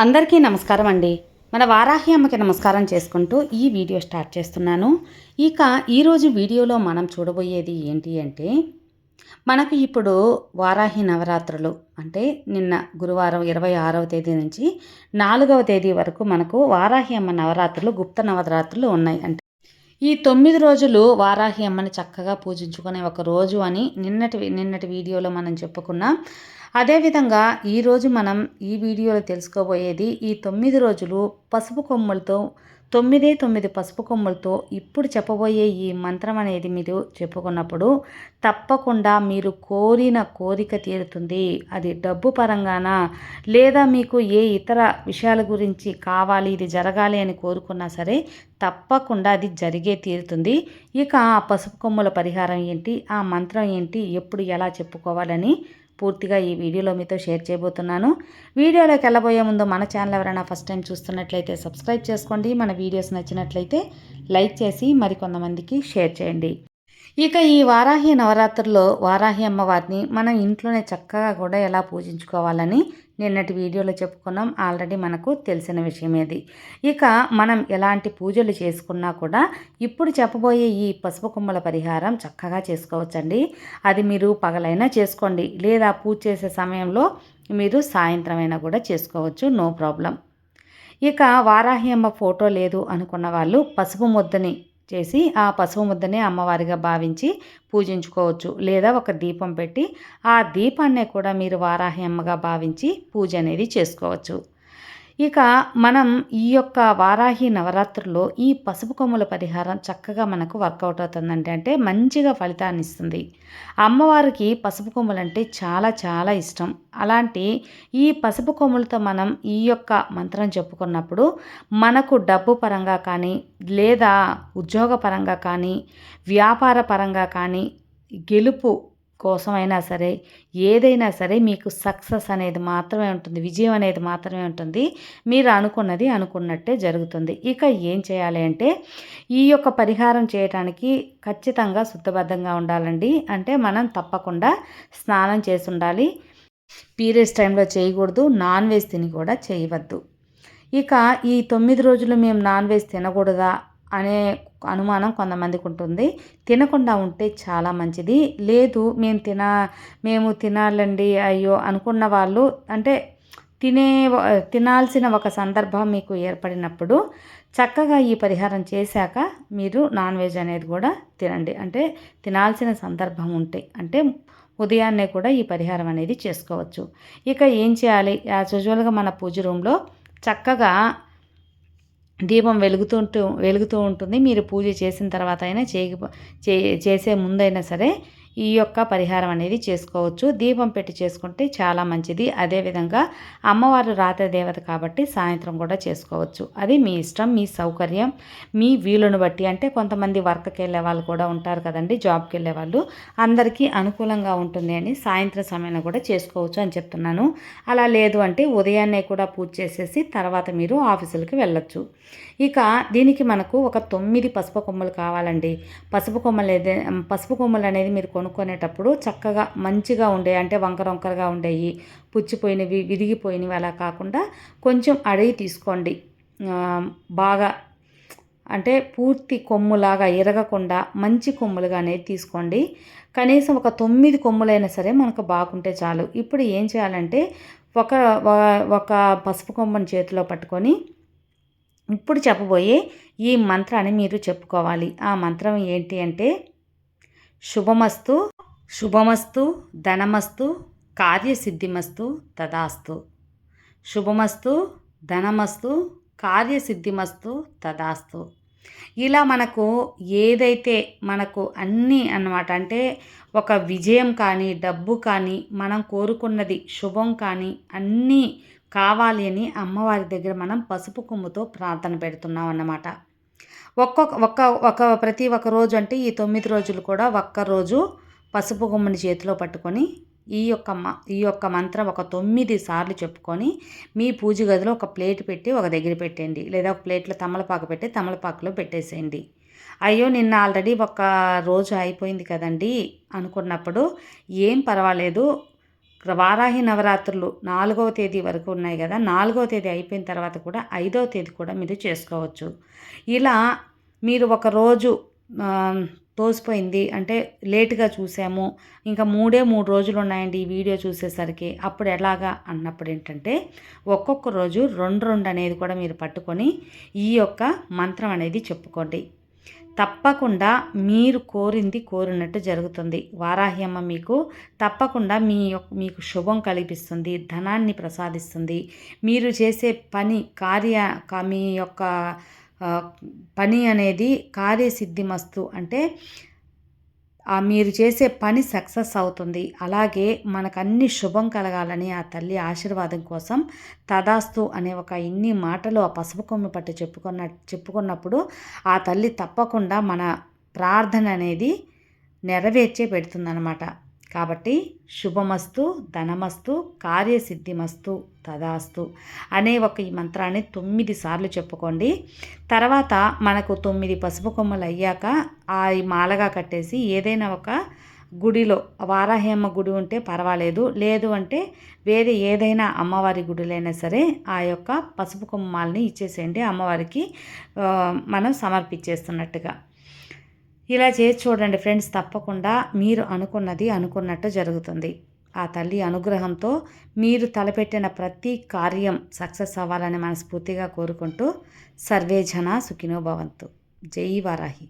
అందరికీ నమస్కారం అండి. మన వారాహి అమ్మకి నమస్కారం చేసుకుంటూ ఈ వీడియో స్టార్ట్ చేస్తున్నాను. ఇక ఈరోజు వీడియోలో మనం చూడబోయేది ఏంటి అంటే మనకు ఇప్పుడు వారాహి నవరాత్రులు అంటే నిన్న గురువారం ఇరవై ఆరవ తేదీ నుంచి నాలుగవ తేదీ వరకు మనకు వారాహి అమ్మ నవరాత్రులు గుప్త నవరాత్రులు ఉన్నాయి అంటే. ఈ తొమ్మిది రోజులు వారాహి అమ్మని చక్కగా పూజించుకునే ఒక రోజు అని నిన్నటి నిన్నటి వీడియోలో మనం చెప్పుకున్నాం. అదేవిధంగా ఈరోజు మనం ఈ వీడియోలో తెలుసుకోబోయేది ఈ తొమ్మిది రోజులు పసుపు కొమ్మలతో తొమ్మిదే తొమ్మిది పసుపు కొమ్ములతో ఇప్పుడు చెప్పబోయే ఈ మంత్రం అనేది మీరు చెప్పుకున్నప్పుడు తప్పకుండా మీరు కోరిన కోరిక తీరుతుంది. అది డబ్బు పరంగానా? లేదా మీకు ఏ ఇతర విషయాల గురించి కావాలి ఇది జరగాలి అని కోరుకున్నా సరే తప్పకుండా అది జరిగే తీరుతుంది. ఇక ఆ పసుపు కొమ్ముల పరిహారం ఏంటి? ఆ మంత్రం ఏంటి? ఎప్పుడు ఎలా చెప్పుకోవాలని పూర్తిగా ఈ వీడియోలో మీతో షేర్ చేయబోతున్నాను. వీడియోలోకి వెళ్ళబోయే ముందు మన ఛానల్ ఎవరైనా ఫస్ట్ టైం చూస్తున్నట్లయితే సబ్స్క్రైబ్ చేసుకోండి. మన వీడియోస్ నచ్చినట్లయితే లైక్ చేసి మరికొంతమందికి షేర్ చేయండి. ఇక ఈ వారాహి నవరాత్రుల్లో వారాహి అమ్మవారిని మనం ఇంట్లోనే చక్కగా కూడా ఎలా పూజించుకోవాలని నిన్నటి వీడియోలో చెప్పుకున్నాం. ఆల్రెడీ మనకు తెలిసిన విషయమేది ఇక మనం ఎలాంటి పూజలు చేసుకున్నా కూడా ఇప్పుడు చెప్పబోయే ఈ పసుపు కొమ్మల పరిహారం చక్కగా చేసుకోవచ్చండి. అది మీరు పగలైనా చేసుకోండి. లేదా పూజ చేసే సమయంలో మీరు సాయంత్రం అయినా కూడా చేసుకోవచ్చు. No problem. ఇక వారాహి అమ్మ ఫోటో లేదు అనుకున్న వాళ్ళు పసుపు ముద్దని చేసి ఆ పసుపు ముద్దనే అమ్మవారిగా భావించి పూజించుకోవచ్చు. లేదా ఒక దీపం పెట్టి ఆ దీపాన్నే కూడా మీరు వారాహి అమ్మగా భావించి పూజ అనేది చేసుకోవచ్చు. ఇక మనం ఈ యొక్క వారాహి నవరాత్రుల్లో ఈ పసుపు కొమ్ముల పరిహారం చక్కగా మనకు వర్కౌట్ అవుతుందంటే అంటే మంచిగా ఫలితాన్ని ఇస్తుంది. అమ్మవారికి పసుపు కొమ్ములు అంటే చాలా చాలా ఇష్టం. అలాంటి ఈ పసుపు కొమ్ములతో మనం ఈ యొక్క మంత్రం చెప్పుకున్నప్పుడు మనకు డబ్బు పరంగా కానీ లేదా ఉద్యోగ పరంగా కానీ వ్యాపార పరంగా కానీ గెలుపు కోసమైనా సరే ఏదైనా సరే మీకు సక్సెస్ అనేది మాత్రమే ఉంటుంది విజయం అనేది మాత్రమే ఉంటుంది. మీరు అనుకున్నది అనుకున్నట్టే జరుగుతుంది. ఇక ఏం చేయాలి అంటే ఈ యొక్క పరిహారం చేయడానికి ఖచ్చితంగా శుద్ధబద్ధంగా ఉండాలండి. అంటే మనం తప్పకుండా స్నానం చేసి ఉండాలి పీరియడ్స్ టైంలో చేయకూడదు నాన్ వెజ్ తిని కూడా చేయవద్దు. ఇక ఈ తొమ్మిది రోజులు మేము నాన్ వెజ్ తినకూడదా అనే అనుమానం కొంతమందికి ఉంటుంది తినకుండా ఉంటే చాలా మంచిది. లేదు మేము తిన మేము తినాలండి అయ్యో అనుకున్న వాళ్ళు అంటే తినే తినాల్సిన ఒక సందర్భం మీకు ఏర్పడినప్పుడు చక్కగా ఈ పరిహారం చేశాక మీరు నాన్ వెజ్ అనేది కూడా తినండి. అంటే తినాల్సిన సందర్భం ఉంటే అంటే ఉదయాన్నే కూడా ఈ పరిహారం అనేది చేసుకోవచ్చు. ఇక ఏం చేయాలి? యాజ్ యూజువల్గా మన పూజ రూమ్లో చక్కగా దీపం వెలుగుతుంటూ వెలుగుతూ ఉంటుంది. మీరు పూజ చేసిన తర్వాత అయినా చే చేసే ముందైనా సరే ఈ యొక్క పరిహారం అనేది చేసుకోవచ్చు. దీపం పెట్టి చేసుకుంటే చాలా మంచిది. అదేవిధంగా అమ్మవారు రాత్రి దేవత కాబట్టి సాయంత్రం కూడా చేసుకోవచ్చు. అది మీ ఇష్టం మీ సౌకర్యం మీ వీలును బట్టి. అంటే కొంతమంది వర్క్కి వెళ్ళే వాళ్ళు కూడా ఉంటారు కదండి జాబ్కి వెళ్ళే వాళ్ళు. అందరికీ అనుకూలంగా ఉంటుంది అని సాయంత్రం సమయంలో కూడా చేసుకోవచ్చు అని చెప్తున్నాను. అలా లేదు అంటే ఉదయాన్నే కూడా పూజ చేసేసి తర్వాత మీరు ఆఫీసులకి వెళ్ళొచ్చు. ఇక దీనికి మనకు ఒక తొమ్మిది పసుపు కొమ్మలు కావాలండి. పసుపు కొమ్మలు పసుపు కొమ్మలు అనేది మీరు కొనుక్కునేటప్పుడు చక్కగా మంచిగా ఉండే అంటే వంకర వంకరగా ఉండేవి పుచ్చిపోయినవి విరిగిపోయినవి అలా కాకుండా కొంచెం అడిగి తీసుకోండి. బాగా అంటే పూర్తి కొమ్ములాగా ఎరగకుండా మంచి కొమ్ములుగా అనేది తీసుకోండి. కనీసం ఒక తొమ్మిది కొమ్ములైనా సరే మనకు బాగుంటే చాలు. ఇప్పుడు ఏం చేయాలంటే ఒక ఒక పసుపు కొమ్మని చేతిలో పట్టుకొని ఇప్పుడు చెప్పబోయే ఈ మంత్రాన్ని మీరు చెప్పుకోవాలి. ఆ మంత్రం ఏంటి అంటే శుభమస్తు శుభమస్తు ధనమస్తు కార్యసిద్ధిమస్తు తదాస్తు. శుభమస్తు ధనమస్తు కార్యసిద్ధిమస్తు తదాస్తు. ఇలా మనకు ఏదైతే మనకు అన్నీ అన్నమాట అంటే ఒక విజయం కానీ డబ్బు కానీ మనం కోరుకున్నది శుభం కానీ అన్నీ కావాలి అని అమ్మవారి దగ్గర మనం పసుపు కొమ్ముతో ప్రార్థన పెడుతున్నాం అన్నమాట ఒక్కొక్క ఒక్క ఒక ప్రతి ఒక్క రోజు అంటే ఈ తొమ్మిది రోజులు కూడా ఒక్క రోజు పసుపు కొమ్ముని చేతిలో పట్టుకొని ఈ యొక్క ఈ యొక్క మంత్రం ఒక తొమ్మిది సార్లు చెప్పుకొని మీ పూజ గదిలో ఒక ప్లేట్ పెట్టి ఒక దగ్గర పెట్టండి. లేదా ఒక ప్లేట్లో తమలపాకు పెట్టి తమలపాకులో పెట్టేసేయండి. అయ్యో నిన్న ఆల్రెడీ ఒక రోజు అయిపోయింది కదండి అనుకున్నప్పుడు ఏం పర్వాలేదు. వారాహి నవరాత్రులు నాలుగవ తేదీ వరకు ఉన్నాయి కదా నాలుగవ తేదీ అయిపోయిన తర్వాత కూడా ఐదవ తేదీ కూడా మీరు చేసుకోవచ్చు. ఇలా మీరు ఒక రోజు తోసిపోయింది అంటే లేటుగా చూసాము ఇంకా మూడే మూడు రోజులు ఉన్నాయండి ఈ వీడియో చూసేసరికి అప్పుడు ఎలాగా అన్నప్పుడు ఏంటంటే ఒక్కొక్క రోజు రెండు రెండు అనేది కూడా మీరు పట్టుకొని ఈ యొక్క మంత్రం అనేది చెప్పుకోండి. తప్పకుండా మీరు కోరింది కోరినట్టు జరుగుతుంది. వారాహ్యమ్మ మీకు తప్పకుండా మీ యొక్క మీకు శుభం కలిగిస్తుంది ధనాన్ని ప్రసాదిస్తుంది. మీరు చేసే పని కార్య కా- మీ యొక్క పని అనేది కార్యసిద్ధి మస్తు అంటే మీరు చేసే పని సక్సెస్ అవుతుంది. అలాగే మనకు అన్ని శుభం కలగాలని ఆ తల్లి ఆశీర్వాదం కోసం తదాస్తు అనే ఒక ఇన్ని మాటలు ఆ పసుపు కొమ్మి పట్టి చెప్పుకున్న చెప్పుకున్నప్పుడు ఆ తల్లి తప్పకుండా మన ప్రార్థన అనేది నెరవేర్చే పెడుతుందన్నమాట. కాబట్టి శుభమస్తు ధనమస్తు కార్యసిద్ధిమస్తు తదాస్తు అనే ఒక ఈ మంత్రాన్ని తొమ్మిది సార్లు చెప్పుకోండి. తర్వాత మనకు తొమ్మిది పసుపు కొమ్మలు అయ్యాక ఆ మాలగా కట్టేసి ఏదైనా ఒక గుడిలో వారాహేమ గుడి ఉంటే పర్వాలేదు. లేదు అంటే వేరే ఏదైనా అమ్మవారి గుడిలైనా సరే ఆ యొక్క పసుపు కొమ్మాలని ఇచ్చేసేయండి. అమ్మవారికి మనం సమర్పించేస్తున్నట్టుగా. ఇలా చేసి చూడండి ఫ్రెండ్స్ తప్పకుండా మీరు అనుకున్నది అనుకున్నట్టు జరుగుతుంది. ఆ తల్లి అనుగ్రహంతో మీరు తలపెట్టిన ప్రతి కార్యం సక్సెస్ అవ్వాలని మనస్ఫూర్తిగా కోరుకుంటూ సర్వేజన సుఖినో భవంతు. జై వారాహి.